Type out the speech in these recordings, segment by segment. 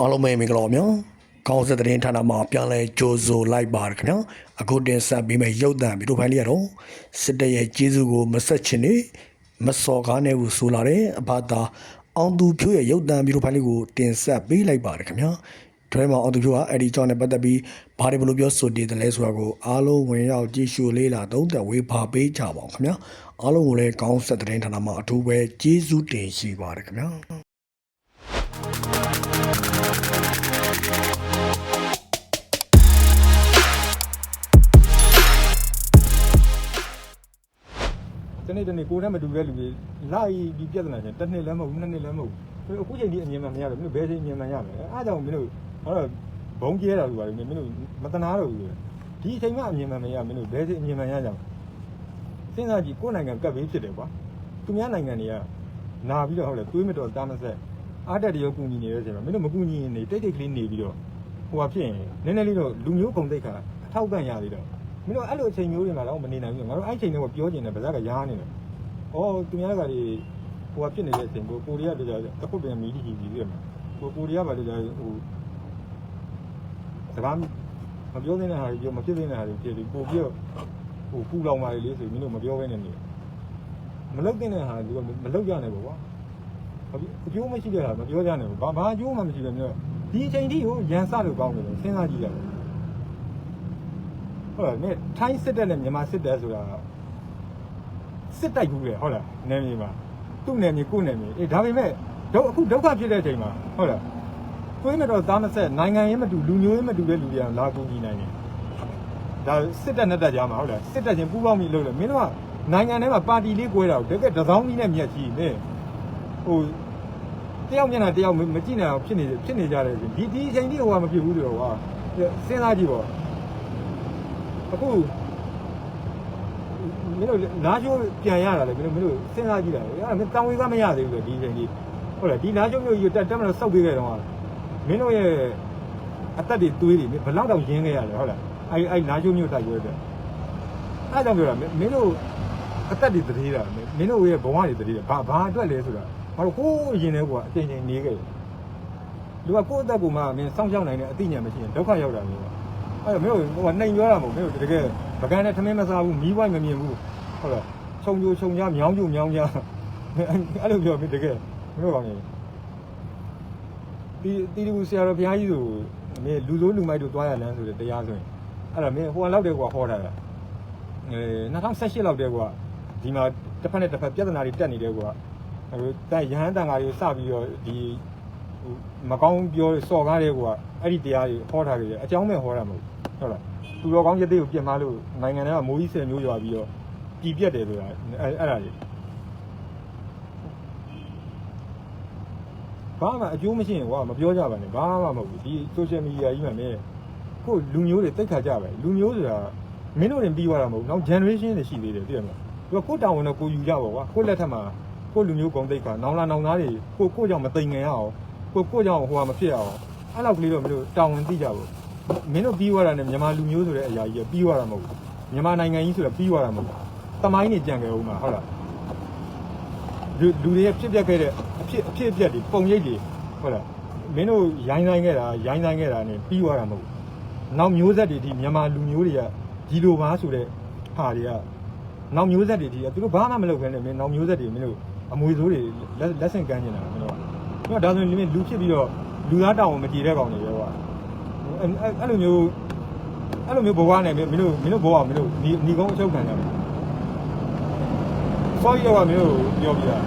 အားလုံးပဲမင်္ဂလာပါဗျာကောင်းစက်တဲ့ဌာနမှာပြန်လဲကြိုးဆိုလိုက်ပါရခင်ဗျာအခုတင်ဆက်ပေးမယ့်ရုပ်သံဗီဒီယိုဖိုင်လေးကတော့စစ်တပ်ရဲ့ကျေးဇူးကိုမဆက်ချင်နေမစော်ကားနေဘူးဆိုလာတဲ့အဘသာအောင်သူဖြိုးရဲ့ရုပ်သံဗီဒီယိုဖိုင်လေးကိုတင်ဆက်ပေးလိုက်ပါရခင်ဗျာဒီမှာအောင်သူဖြိုးကအဲ့ဒီကြောင့်နဲ့ပတ်သက်ပြီးဘာတွေဘလို့ပြောဆိုတည်တယ်လဲဆိုတာကိုအားလုံးဝင်ရောက်ကြည့်ရှုလေးလာသုံးသက်ဝေဖာပေးကြပါအောင်ခင်ဗျာအားလုံးကိုလည်းကောင်းစက်တဲ့ဌာနမှာအထူးပဲကျေးဇူးတင်ရှိပါရခင်ဗျာ တနေ့တနေ့ကိုယ်နဲ့မတူတဲ့လူတွေလိုက်ပြီးပြဿနာချင်းတစ်နှစ်လည်းမဟုတ်ဘူးနှစ်နှစ်လည်းမဟုတ်ဘူးအခုချိန်ဒီအမြင်မှန်မရတော့မင်းတို့ဘယ်ချိန်အမြင်မှန်ရမလဲအားကြောင့်မင်းတို့ဟောတော့ဘုံကျဲတာလို့ပါတယ်မင်းတို့မတနာတော့ဘူးဒီအချိန်မှအမြင်မှန်မရမင်းတို့ဘယ်ချိန်အမြင်မှန်ရကြအောင်စဉ်းစားကြည့်ကိုယ်နိုင်ငံကပ်ဘေးဖြစ်တယ်ကွာသူများနိုင်ငံတွေကနာပြီးတော့ဟုတ်လေတွေးမတော်တားမဆက်အားတက်တရောကူညီနေတဲ့အချိန်မှာမင်းတို့မကူညီရင်နေတိတ်တိတ်ကလေးနေပြီးတော့ဟိုဟာဖြစ်ရင်နည်းနည်းလေးတော့လူမျိုးကုန်တိတ်ခါအထောက်ပံ့ရသေးတော့ မင်းတို့အဲ့လိုအချိန်မျိုးတွေမှာတော့မနေနိုင်ဘူးငါတို့အဲ့အချိန်တွေကပြောကျင်တယ်ဗဇက်ကရားနေတယ်။အော်သူများကလေဟိုကဖြစ်နေတဲ့အချိန်ကိုကိုရီးယားတို့ကြတစ်ခုတည်းမီဒီကြီးကြီးပြည့်မှာ။ကိုကိုရီးယားဘာလို့ကြဟိုစကားမပြောသေးတဲ့ဟာတွေပြောမဖြစ်သေးတဲ့ဟာတွေဖြစ်ပြီးပို့ပြီးတော့ဟိုပူလောင်ပါလေဆိုမင်းတို့မပြောဘဲနဲ့နေ။မလုတ်တဲ့ဟာကမလုတ်ရနိုင်ဘူးကွာ။အကျိုးမရှိတဲ့ဟာမပြောကြနိုင်ဘူး။ဘာဘာအကျိုးမှမရှိပဲမျိုးဒီအချိန်ထိကိုရန်စလို့ကောင်းတယ်စဉ်းစားကြည့်ရတယ်။ ဟုတ်လားမင်းထိုင်းစစ်တပ်နဲ့မြန်မာစစ်တပ်ဆိုတာစစ်တိုက်ဘူးလေဟုတ်လားနယ်မြေမှာသူ့နယ်မြေကိုယ့်နယ်မြေအေးဒါပေမဲ့ဒုအခုဒုက္ခဖြစ်တဲ့အချိန်မှာဟုတ်လားတွေးမတော့သားမဆက်နိုင်ငံရေးမတူလူမျိုးရေးမတူတဲ့လူတွေကလာကူညီနိုင်တယ်ဒါစစ်တပ်နဲ့တက်ကြမှာဟုတ်လားစစ်တပ်ချင်းပူးပေါင်းပြီးလုပ်တယ်မင်းတို့ကနိုင်ငံထဲမှာပါတီလေးကွဲတာကိုတကယ်တစောင်းကြီးနဲ့မြက်ကြီးနေဟိုတယောက်မျက်နှာတယောက်မကြည့်နိုင်အောင်ဖြစ်နေဖြစ်နေကြတယ်ဒီဒီအချိန်ကြီးဟိုကမဖြစ်ဘူးတော့ကွာစဉ်းစားကြည့်ပေါ့ အခုမင်းတို့နားချိုးပြန်ရတာလေမင်းတို့မင်းတို့စဉ်းစားကြည့်တာလေအဲ့ဒါမင်းတောင်ဝေကမရသေးဘူးလေဒီအချိန်ကြီးဟုတ်လားဒီနားချိုးမျိုးကြီးတက်တက်မလို့စောက်ပေးခဲ့တော့မင်းတို့ရဲ့အသက်တွေသွေးတွေမင်းဘလောက်တောင်ရင်းခဲ့ရလဲဟုတ်လားအဲ့အဲ့နားချိုးမျိုးတိုက်ရွေးတယ်အဲ့ကြောင့်ပြောတာမင်းတို့အသက်တွေတတိတာမင်းတို့ရဲ့ဘဝတွေတတိတာဘာဘာအတွက်လဲဆိုတာဘာလို့ကိုယ်ရင်ထဲကအချိန်ချင်းနေခဲ့လူကကိုယ့်အသက်ကိုမှမင်းစောင့်ရှောက်နိုင်တဲ့အသိဉာဏ်မရှိရင်ဒုက္ခရောက်တာမျိုးပါ အဲ့မင်းတို့ဟိုနှိမ်ပြောတာမဟုတ်မင်းတို့တကယ်ပကံနဲ့ထမင်းမစားဘူးမီးဝိုင်းမမြင်ဘူးဟုတ်လားခြုံကြိုခြုံကြမြောင်းကြိုမြောင်းကြအဲ့လိုပြောမင်းတကယ်မင်းတို့ကောင်းနေဒီတီတူဆရာတော်ဘုရားကြီးဆိုမင်းလူစိုးလူမိုက်တို့တွားရလမ်းဆိုတဲ့တရားဆိုရင်အဲ့ဒါမင်းဟိုကလောက်တဲ့ကွာဟောတာအဲ2018လောက်တဲ့ကွာဒီမှာတစ်ဖက်နဲ့တစ်ဖက်ပြဿနာတွေတက်နေတယ်ကွာအဲတိုင်ရဟန်းတန်ဃာတွေစပြီးတော့ဒီမကောင်းပြောစော်ကားတယ်ကွာအဲ့ဒီတရားတွေဟောထားကြတယ်အကြောင်းမဲ့ဟောတာမဟုတ် ဟုတ်လားသူတော်ကောင်းရတဲ့ကိုပြင်မလို့နိုင်ငံထဲကမိုးကြီးဆယ်မျိုးရွာပြီးတော့ပြည်ပြတ်တယ်ဆိုတာအဲအဲ့ဒါတွေဘာမှအကျိုးမရှိရင်ကွာမပြောကြပါနဲ့ဘာမှမဟုတ်ဘူးဒီ social media ကြီးမှာမင်းကိုလူမျိုးတွေတိတ်ခါကြပါလူမျိုးဆိုတာမင်းတို့တွေပြီးသွားတာမဟုတ်နောက် generation တွေရှိသေးတယ်သိရမလားသူကကိုတောင်းဝင်တော့ကိုယူကြပါကွာကိုလက်ထက်မှာကိုလူမျိုးဂုံတိတ်ခါနောင်လာနောင်သားတွေကိုကိုကြောင့်မသိငင်ရအောင်ကိုကိုကြောင့်ဟိုဟာမဖြစ်အောင်အဲ့လောက်ကလေးတော့မင်းတို့တောင်းဝင်သိကြပါ မင်းတို့ပြီးသွားတာနဲ့မြန်မာလူမျိုးဆိုတဲ့အရာကြီးကပြီးသွားတာမဟုတ်ဘူးမြန်မာနိုင်ငံကြီးဆိုတာပြီးသွားတာမဟုတ်ဘူးတမိုင်းနေကြံကြဦးမှာဟုတ်လားလူလူတွေဖြစ်ပျက်ခဲ့တဲ့အဖြစ်အဖြစ်အပျက်တွေပုံရိပ်တွေဟုတ်လားမင်းတို့ရိုင်းဆိုင်ခဲ့တာရိုင်းဆိုင်ခဲ့တာနဲ့ပြီးသွားတာမဟုတ်ဘူးနောက်မျိုးဆက်တွေဒီမြန်မာလူမျိုးတွေကဒီလိုပါဆိုတဲ့ဟာတွေကနောက်မျိုးဆက်တွေဒီသူတို့ဘာမှမလုပ်ခဲနဲ့မင်းနောက်မျိုးဆက်တွေမင်းတို့အမွေဆိုးတွေလက်လက်ဆင့်ကမ်းနေတာမင်းတို့ကမင်းတို့ဒါဆိုရင်လူဖြစ်ပြီးတော့လူသားတောင်းမကြည့်တဲ့ကောင်တွေပဲကွာ အဲ့အဲ့လိုမျိုးအဲ့လိုမျိုးဘဝနဲ့မင်းတို့မင်းတို့ဘဝမင်းတို့ဒီညီကုန်းအချုပ်ခံရမယ်ဆောရီရောကမင်းတို့ပြောပြတာ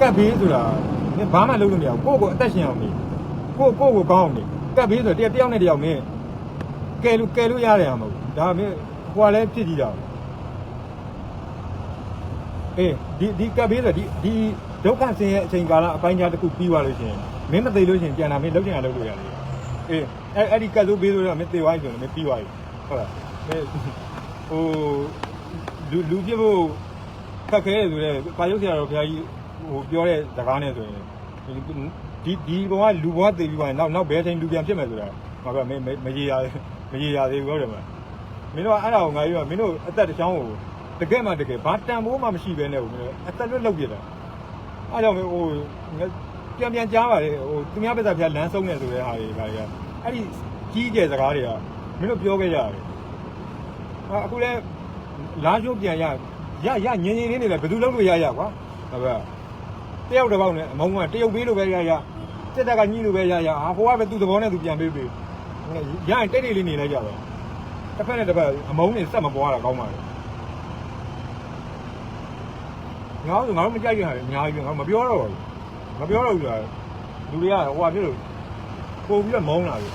ကတ်ဘေးဆိုတာမင်းဘာမှလုပ်လို့မရဘူးကိုယ့်ကိုအသက်ရှင်အောင်နေကိုယ့်ကိုယ့်ကိုကောင်းအောင်နေကတ်ဘေးဆိုတယောက်တယောက်နဲ့တယောက်မင်းကဲလို့ကဲလို့ရတယ်မဟုတ်ဘူးဒါမင်းဟိုကလည်းဖြစ်ကြည့်တာအေးဒီဒီကတ်ဘေးဆိုဒီဒီဒုက္ခဆင်းရဲအချိန်ကာလအပိုင်းခြားတစ်ခုပြီးသွားလို့ရှိရင်မင်းမသိလို့ရှိရင်ပြန်လာမင်းလုပ်ချင်တာလုပ်လို့ရတယ် အေးအဲ့အဲ့ဒီကတ်ဆိုးပေးလို့တော့မင်းသေသွားပြီဆိုရင်မင်းပြီးသွားပြီဟုတ်လားမင်းဟိုလူလူပြဖို့ခက်ခဲတယ်ဆိုတော့ပါရုပ်ဆရာတော်ဘုရားကြီးဟိုပြောတဲ့စကားနဲ့ဆိုရင်ဒီဒီဘဝလူဘဝသေပြီးသွားရင်နောက်နောက်ဘယ်ချိန်လူပြန်ဖြစ်မယ်ဆိုတာငါကမင်းမရေရမရေရသေးဘူးဟုတ်တယ်မလားမင်းတို့ကအဲ့ဒါကိုငါကြီးကမင်းတို့အသက်တစ်ချောင်းကိုတကယ်မှတကယ်ဘာတန်ဖိုးမှမရှိဘဲနဲ့ကိုမင်းတို့အသက်လွတ်လောက်ပြတာအဲ့ကြောင့်မင်းဟို ပြန်ပြန်ကြားပါလေဟိုသူများပြဿနာပြလမ်းဆုံးနေဆိုတဲ့ဟာတွေဒါတွေကအဲ့ဒီကြီးကျယ်စကားတွေကမင်းတို့ပြောခဲ့ကြတယ်အာအခုလဲလာချိုးပြန်ရရရညင်ညင်လေးနေလဲဘယ်သူလုပ်လို့ရရကွာဟုတ်ပါတယောက်တစ်ပေါက်နဲ့အမုံကတရုတ်ပေးလို့ပဲရရစစ်တပ်ကညှိလို့ပဲရရဟာဟိုကပဲသူ့သဘောနဲ့သူပြန်ပေးပေးရရင်တိတ်တိတ်လေးနေလိုက်ကြတော့တစ်ဖက်နဲ့တစ်ဖက်အမုံနေစက်မပွားတာကောင်းပါလေငါတို့ငါတို့မကြိုက်ကြရတယ်အများကြီးပဲငါမပြောတော့ဘူး မပြောတော့ဘူးလားလူတွေကဟိုဟာဖြစ်လို့ပို့ပြီးတော့မုန်းလာပြီ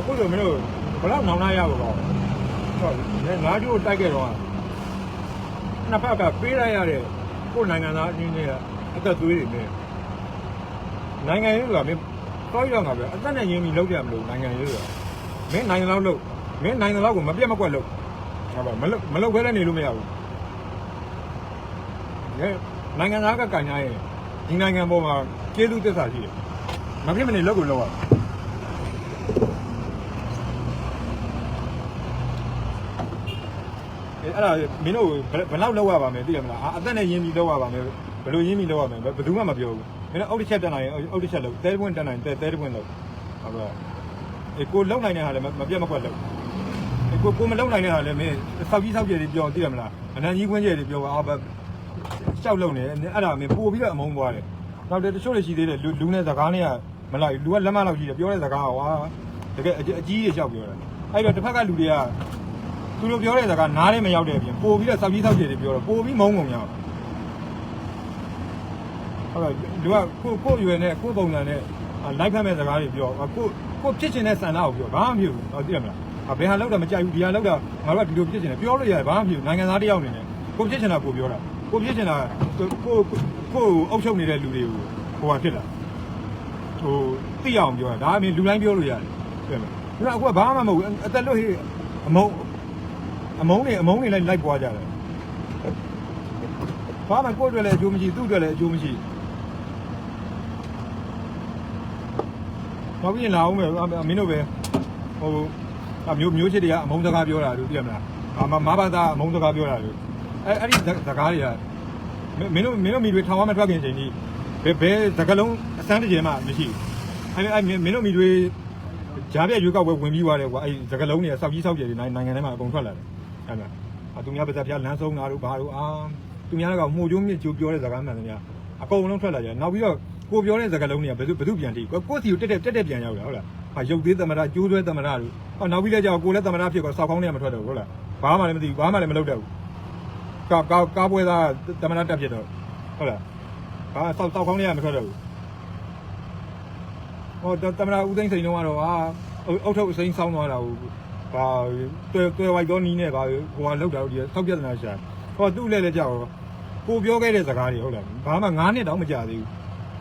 အခုလိုမင်းတို့ဘယ်တော့နောင်လာရပါဘောဟုတ်ငါတို့တိုက်ခဲ့တော့နှစ်ဖက်ကပေးလိုက်ရတဲ့ကိုယ်နိုင်ငံသားအင်းကြီးကအသက်သွေးတွေနဲ့နိုင်ငံရေးကမင်း တော့ရောက်မှာပဲအသက်နဲ့ရင်းပြီးလောက်ကြမလို့နိုင်ငံရေးကမင်းနိုင်ငံလောက်လို့မင်းနိုင်ငံလောက်ကိုမပြတ်မကွက်လို့ဟုတ်ပါမလောက်မလောက်ခဲလည်းနေလို့မရဘူးငယ်နိုင်ငံသားကကန်ရရင်ဒီနိုင်ငံပေါ်မှာကျေးဇူးသစ္စာရှိတယ်မဖြစ်မနေလောက်ကိုလောက်ရအဲ့ဒါမင်းတို့ဘယ်လောက်လောက်ရပါမယ်သိရမလားအသက်နဲ့ရင်းပြီးလောက်ရပါမယ်ဘယ်လိုရင်းပြီးလောက်ရမယ်ဘယ်သူမှမပြောဘူး မင်းတို့အုတ်တစ်ချက်တက်နိုင်ရင်အုတ်တစ်ချက်လောက်သဲပွင့်တက်နိုင်သဲသဲပွင့်လောက်ဟုတ်ကဲ့အေးကိုလောက်နိုင်တဲ့ဟာလည်းမပြတ်မကွက်လောက်အေးကိုကိုမလောက်နိုင်တဲ့ဟာလည်းမင်းစောက်ကြီးစောက်ကျယ်တွေပြောသိရမလားအနံကြီးခွင်းကျယ်တွေပြောအာဘရှောက်လုံနေအဲ့ဒါမင်းပို့ပြီးတော့အမုန်းသွားတယ်နောက်တချို့တွေရှိသေးတယ်လူနဲ့စကားနဲ့ကမလိုက်လူကလက်မလောက်ကြီးတယ်ပြောတဲ့စကားကဝါတကယ်အကြီးတွေရှောက်ပြောတယ်အဲ့တော့တစ်ဖက်ကလူတွေကသူတို့ပြောတဲ့စကားနားလည်းမရောက်တဲ့အပြင်ပို့ပြီးတော့စောက်ကြီးစောက်ကျယ်တွေပြောတော့ပို့ပြီးမုန်းကုန်ရအောင် ဟုတ်ကဲ့လူကကိုကိုရွယ်နဲ့ကိုပုံစံနဲ့လိုက်ဖက်မဲ့စကားတွေပြောကိုကိုဖြစ်ချင်တဲ့ဆန္ဒကိုပြောဘာမှမဖြစ်ဘူးဟုတ်သိရမလားဘယ်ဟာလောက်တာမကြိုက်ဘူးဒီဟာလောက်တာငါတို့ကဒီလိုဖြစ်ချင်တယ်ပြောလို့ရတယ်ဘာမှမဖြစ်ဘူးနိုင်ငံသားတယောက်အနေနဲ့ကိုဖြစ်ချင်တာကိုပြောတာကိုဖြစ်ချင်တာကိုကိုအုပ်ချုပ်နေတဲ့လူတွေကိုဟိုဟာဖြစ်လာဟိုသိအောင်ပြောတာဒါအမြင်လူတိုင်းပြောလို့ရတယ်သိရမလားအခုကဘာမှမဟုတ်ဘူးအသက်လွတ်ဟိအမုံအမုံတွေအမုံတွေလိုက်လိုက်ပွားကြတယ်ဘာမှကိုယ့်အတွက်လည်းအကျိုးမရှိသူ့အတွက်လည်းအကျိုးမရှိ နောက်ပြီးရင်လာအောင်မယ်မင်းတို့ပဲဟိုအမျိုးမျိုးချစ်တွေကအမုံစကားပြောတာလို့သိရမလားအမမဘာသာအမုံစကားပြောတာလို့အဲအဲ့ဒီစကားတွေကမင်းတို့မင်းတို့မိတွေထောင်ရမထွက်ခင်ချိန်ကြီးဘယ်ဘယ်စကားလုံးအစမ်းတကြဲမှမရှိဘူးအဲအဲမင်းတို့မိတွေဂျားပြရွေးကောက်ပွဲဝင်ပြီးသွားတယ်ကွာအဲစကားလုံးတွေစောက်ကြီးစောက်ကျယ်တွေနိုင်ငံထဲမှာအကုန်ထွက်လာတယ်အဲ့ဒါအသူများပါဇက်ဖျားလမ်းဆုံးတာတို့ဘာတို့အာသူများကမှုကျိုးမြင့်ကျိုးပြောတဲ့စကားမှန်တယ်များအကုန်လုံးထွက်လာကြနောက်ပြီးတော့ ကိုပြောတဲ့စကားလုံးတွေကဘယ်သူဘယ်သူပြန်ထိကိုကိုစီကိုတက်တက်တက်တက်ပြန်ရောက်လာဟုတ်လားဟာရုပ်သေးသမရကျိုးသွဲသမရတို့ဟောနောက်ပြီးလဲကြောက်ကိုလည်းသမရဖြစ်ကောစောက်ကောင်းတွေကမထွက်တော့ဘူးဟုတ်လားဘာမှလည်းမသိဘူးဘာမှလည်းမလုပ်တော့ဘူးကာကာကားပွဲသားသမရတက်ဖြစ်တော့ဟုတ်လားဘာစောက်စောက်ကောင်းတွေကမထွက်တော့ဘူးဟောသမရဦးသိန်းစိန်တော့ကတော့ဟာအုတ်ထုတ်အစိမ်းဆောင်းသွားတာကိုဘာတွဲတွဲဝိုက်တော့နီးနဲ့ဘာဟိုကလောက်တာတို့ဒီဆောက်ပြဿနာရှာဟောသူ့လည်းလည်းကြောက်ကိုပြောခဲ့တဲ့စကားတွေဟုတ်လားဘာမှ9နှစ်တောင်မကြာသေးဘူး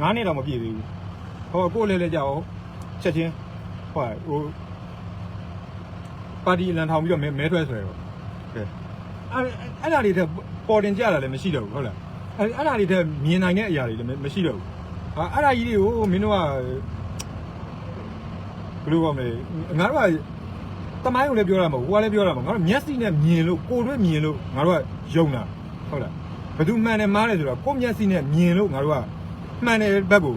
9နှစ်တောင်မပြည့်သေးဘူးဟောကိုလည်းလည်းကြောက်ချက်ချင်းဟောဟိုပါတီလန်ထောင်ပြီးတော့မဲမဲထွက်ဆွဲတော့ကဲအဲ့အဲ့ဒါတွေတဲ့ပေါ်တင်ကြတာလည်းမရှိတော့ဘူးဟုတ်လားအဲ့အဲ့ဒါတွေတဲ့မြင်နိုင်တဲ့အရာတွေလည်းမရှိတော့ဘူးဟာအဲ့ဒါကြီးတွေကိုမင်းတို့ကဘယ်လိုကောမလဲငါတို့ကတမိုင်းကိုလည်းပြောရမှာဟိုကလည်းပြောရမှာငါတို့မျက်စိနဲ့မြင်လို့ကိုယ်တွေ့မြင်လို့ငါတို့ကယုံတာဟုတ်လားဘယ်သူမှန်တယ်မှားတယ်ဆိုတော့ကိုယ်မျက်စိနဲ့မြင်လို့ငါတို့က မှန်တယ်ဘက်ကို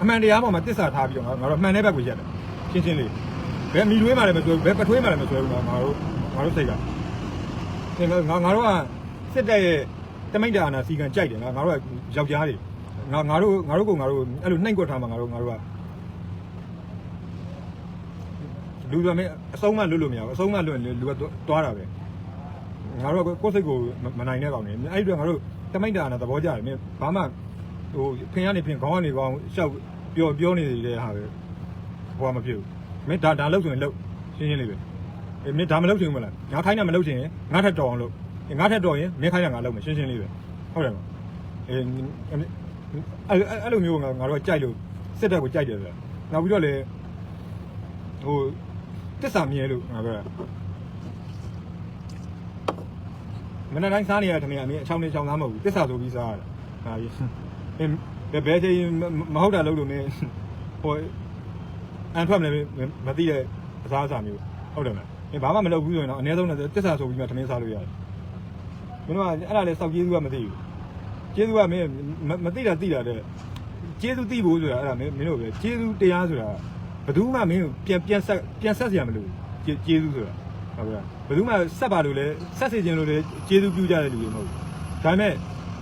အမှန်တရားပေါ်မှာတစ္ဆာထားပြီးတော့ငါတို့မှန်တဲ့ဘက်ကိုရက်တယ်ရှင်းရှင်းလေးဘယ်မိတွေးမှလည်းမဆွဲဘူးဘယ်ပထွေးမှလည်းမဆွဲဘူးငါတို့ငါတို့စိတ်ကငါငါတို့ကစစ်တပ်ရဲ့တမိတ်တာနာစီကံကြိုက်တယ်ငါငါတို့ကယောက်ျားတွေငါငါတို့ငါတို့ကငါတို့အဲ့လိုနှိမ့်ကွက်ထားမှာငါတို့ငါတို့ကလူကမင်းအဆုံးမလွတ်လို့မရဘူးအဆုံးမလွတ်ရင်လူကတွားတာပဲငါတို့ကကိုယ်စိတ်ကိုမနိုင်တဲ့ကောင်နေအဲ့ဒီတော့ငါတို့တမိတ်တာနာသဘောကျတယ်မင်းဘာမှ ဟိုဖင်ရနေဖင်ခေါင်းကနေခေါင်းရှောက်ပြောပြောနေတဲ့ဟာပဲဟိုကမဖြစ်ဘူးမင်းဒါဒါလောက်ဆိုရင်လောက်ရှင်းရှင်းလေးပဲအေးမင်းဒါမလောက်ချင်ဘူးမလားငါခိုင်းတာမလောက်ချင်ရင်ငါထက်တော်အောင်လုပ်ငါထက်တော်ရင်မင်းခိုင်းတာငါလုပ်မယ်ရှင်းရှင်းလေးပဲဟုတ်တယ်မအေးအဲ့အဲ့လိုမျိုးငါငါတို့ကကြိုက်လို့စစ်တပ်ကိုကြိုက်တယ်ဆိုတာနောက်ပြီးတော့လေဟိုတစ္ဆာမြဲလို့ငါပြောတာမနေ့တိုင်းစားနေရတဲ့ထမင်းအမေအချောင်းနဲ့ချောင်းသားမဟုတ်ဘူးတစ္ဆာဆိုပြီးစားရတာဟာကြီးအင်း ဘယ်ဘယ်ချိန်မဟုတ်တာလုပ်လို့မင်းဟိုအန်ထွက်မလဲမသိတဲ့အစားအစာမျိုးဟုတ်တယ်မလားမင်းဘာမှမလုပ်ဘူးဆိုရင်တော့အနည်းဆုံးလည်းတစ္ဆာဆိုပြီးမှထမင်းစားလို့ရတယ်မင်းတို့ကအဲ့ဒါလည်းစောက်ကျေးဇူးကမသိဘူးကျေးဇူးကမင်းမသိတာသိတာတဲ့ကျေးဇူးသိဖို့ဆိုတာအဲ့ဒါမင်းမင်းတို့ပဲကျေးဇူးတရားဆိုတာဘယ်သူမှမင်းကိုပြန်ပြန်ဆက်ပြန်ဆက်စရာမလိုဘူးကျေးဇူးဆိုတာဟုတ်ကဲ့ဘယ်သူမှဆက်ပါလို့လဲဆက်စေခြင်းလို့လဲကျေးဇူးပြုကြတဲ့လူတွေမဟုတ်ဘူးဒါပေမဲ့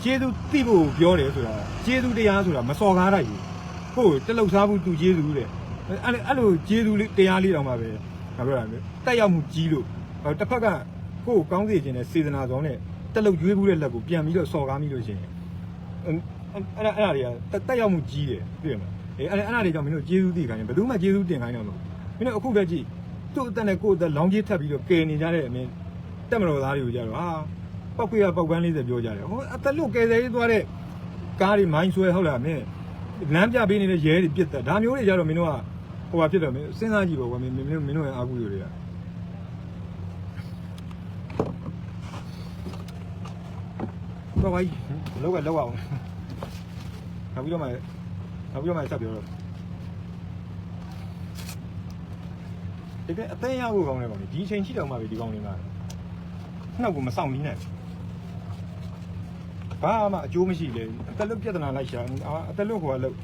ကျေးဇူးသိဖို့ပြောတယ်ဆိုတာကျေးဇူးတရားဆိုတာမစော်ကားတတ်ဘူးကိုယ်တက်လောက်စားဘူးသူကျေးဇူးတဲ့အဲ့အဲ့လိုကျေးဇူးလေးတရားလေးတောင်မှပဲငါပြောတာမျိုးတက်ရောက်မှုကြီးလို့တစ်ဖက်ကကိုယ်ကောင်းစေခြင်းနဲ့စေတနာဆောင်နဲ့တက်လောက်ကျွေးဘူးတဲ့လက်ကိုပြန်ပြီးတော့စော်ကားမိလို့ရှိရင်အဲ့ဒါအဲ့ဒါတွေကတက်ရောက်မှုကြီးတယ်သိရမလားအေးအဲ့အဲ့ဒါတွေကြောင့်မင်းတို့ကျေးဇူးသိခိုင်းတယ်ဘယ်သူမှကျေးဇူးတင်ခိုင်းတော့မဟုတ်မင်းတို့အခုပဲကြည့်သူ့အသက်နဲ့ကိုယ့်အသက်လောင်းကြီးထပ်ပြီးတော့ကယ်နေကြတဲ့အမင်းတက်မတော်သားတွေကိုကြတော့ဟာ ပောက်ခွေရပောက်ပန်း40ပြောကြတယ်ဟိုအသက်လွတ်ကယ်ဆယ်ရေးသွားတဲ့ကားတွေမိုင်းဆွဲဟုတ်လားမင်းလမ်းပြပေးနေတဲ့ရဲတွေပြစ်တယ်ဒါမျိုးတွေကြတော့မင်းတို့ကဟိုဟာဖြစ်တော့မင်းစဉ်းစားကြည့်ပါကွာမင်းမင်းတို့မင်းတို့ရဲ့အာကူတွေကတော့ဘာကြီးလောက်ကလောက်အောင်နောက်ပြီးတော့မှနောက်ပြီးတော့မှဆက်ပြောတော့တကယ်အသေးရဖို့ကောင်းတယ်ကောင်ဒီအချိန်ရှိတော့မှပဲဒီကောင်လေးမှာနှောက်ကမဆောင်နီးနိုင်ဘာ မှအကျိုးမရှိလေအသက်လွတ်ပြဿနာလိုက်ရှာအသက်လွတ်ဟိုကလို့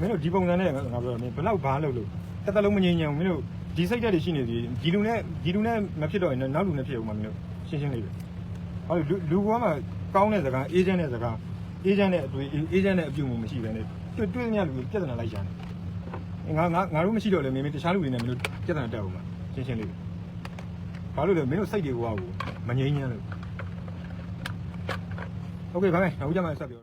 မင်းတို့ဒီပုံစံနဲ့ငါပြောမင်းဘယ်တော့ဘာလုပ်လို့တစ်သက်လုံးမငြိမ်ညံမင်းတို့ဒီစိတ်ဓာတ်တွေရှိနေသေးဒီလူနဲ့ဒီလူနဲ့မဖြစ်တော့ရင်နောက်လူနဲ့ဖြစ်အောင်မမင်းတို့ရှင်းရှင်းလေးပဲဟောလူလူကမှကောင်းတဲ့စကားအေးချမ်းတဲ့စကားအေးချမ်းတဲ့အတွေ့အေးချမ်းတဲ့အပြုံမှုမရှိဘဲနဲ့တွေ့တွေ့မြလူပြဿနာလိုက်ရှာနေငါငါငါတို့မရှိတော့လေမင်းမင်းတခြားလူတွေနဲ့မင်းတို့ပြဿနာတက်အောင်မှာရှင်းရှင်းလေးဘာလို့လဲမင်းတို့စိတ်တွေကဟိုမငြိမ်းချမ်းလို့ โอเคဘာလဲနောက်ကြမှာဆက်ပြော